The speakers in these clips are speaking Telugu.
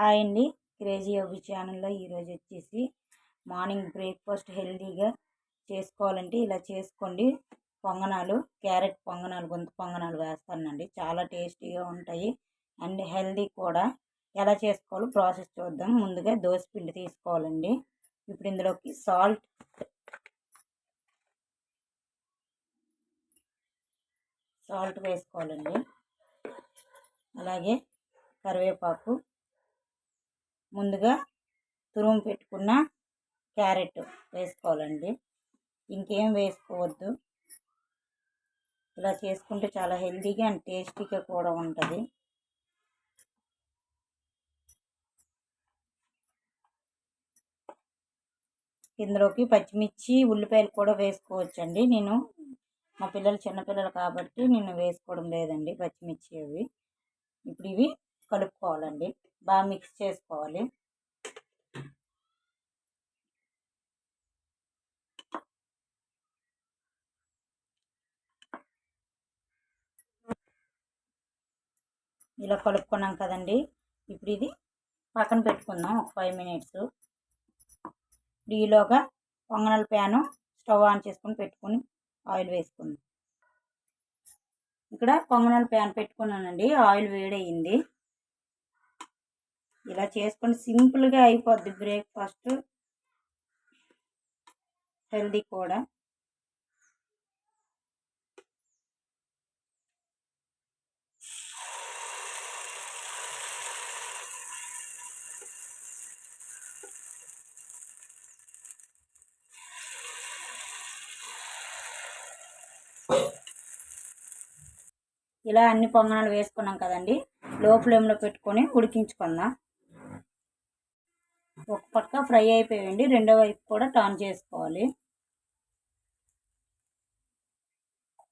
హాయ్ అండి క్రేజీ యోగి ఛానల్లో ఈరోజు వచ్చేసి మార్నింగ్ బ్రేక్ఫాస్ట్ హెల్దీగా చేసుకోవాలంటే ఇలా చేసుకోండి. పొంగనాలు క్యారెట్ పొంగనాలు గొంతు పొంగనాలు వేస్తానండి. చాలా టేస్టీగా ఉంటాయి. అండ్ హెల్దీ కూడా. ఎలా చేసుకోవాలో ప్రాసెస్ చూద్దాం. ముందుగా దోశ పిండి తీసుకోవాలండి. ఇప్పుడు ఇందులోకి సాల్ట్ సాల్ట్ వేసుకోవాలండి. అలాగే కరివేపాకు ముందుగా తురుము పెట్టుకున్న క్యారెట్ వేసుకోవాలండి. ఇంకేం వేసుకోవద్దు. ఇలా చేసుకుంటే చాలా హెల్తీగా అండ్ టేస్టీగా కూడా ఉంటుంది. ఇందులోకి పచ్చిమిర్చి ఉల్లిపాయలు కూడా వేసుకోవచ్చండి. నేను మా పిల్లలు చిన్నపిల్లలు కాబట్టి నేను వేసుకోవడం లేదండి పచ్చిమిర్చి అవి. ఇప్పుడు ఇవి కలుపుకోవాలండి. బాగా మిక్స్ చేసుకోవాలి. ఇలా కలుపుకున్నాం కదండి. ఇప్పుడు ఇది పక్కన పెట్టుకుందాం ఒక ఫైవ్ మినిట్స్ ఈలోగా పొంగనల ప్యాను స్టవ్ ఆన్ చేసుకొని పెట్టుకొని ఆయిల్ వేసుకుందాం. ఇక్కడ పొంగనాల ప్యాన్ పెట్టుకున్నానండి. ఆయిల్ వేడయింది. ఇలా చేసుకొని సింపుల్గా అయిపోద్ది బ్రేక్ఫాస్ట్. హెల్దీ కూడా. ఇలా అన్ని పొంగనాలు వేసుకున్నాం కదండి. లో ఫ్లేమ్లో పెట్టుకొని ఉడికించుకుందాం. ఒక పక్క ఫ్రై అయిపోయండి రెండో వైపు కూడా టర్న్ చేసుకోవాలి.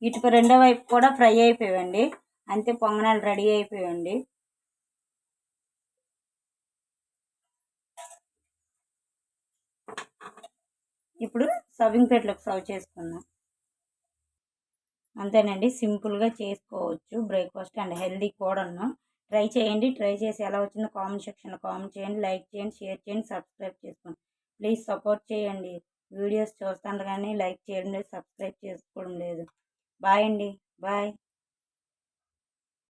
ఇటు రెండో వైపు కూడా ఫ్రై అయిపోయండి అంతే పొంగనాలు రెడీ అయిపోయండి ఇప్పుడు సర్వింగ్ ప్లేట్లోకి సర్వ్ చేసుకుందాం. అంతేనండి సింపుల్గా చేసుకోవచ్చు. బ్రేక్ఫాస్ట్ అండ్ హెల్దీ కూడాను ట్రై చేయండి. ట్రై చేసి ఎలా వచ్చిందో కామెంట్ సెక్షన్లో కామెంట్ చేయండి. లైక్ చేయండి షేర్ చేయండి సబ్స్క్రైబ్ చేసుకోండి. ప్లీజ్ సపోర్ట్ చేయండి. వీడియోస్ చూస్తాను కానీ లైక్ చేయడం లేదు సబ్స్క్రైబ్ చేసుకోవడం లేదు. బాయ్ అండి. బాయ్.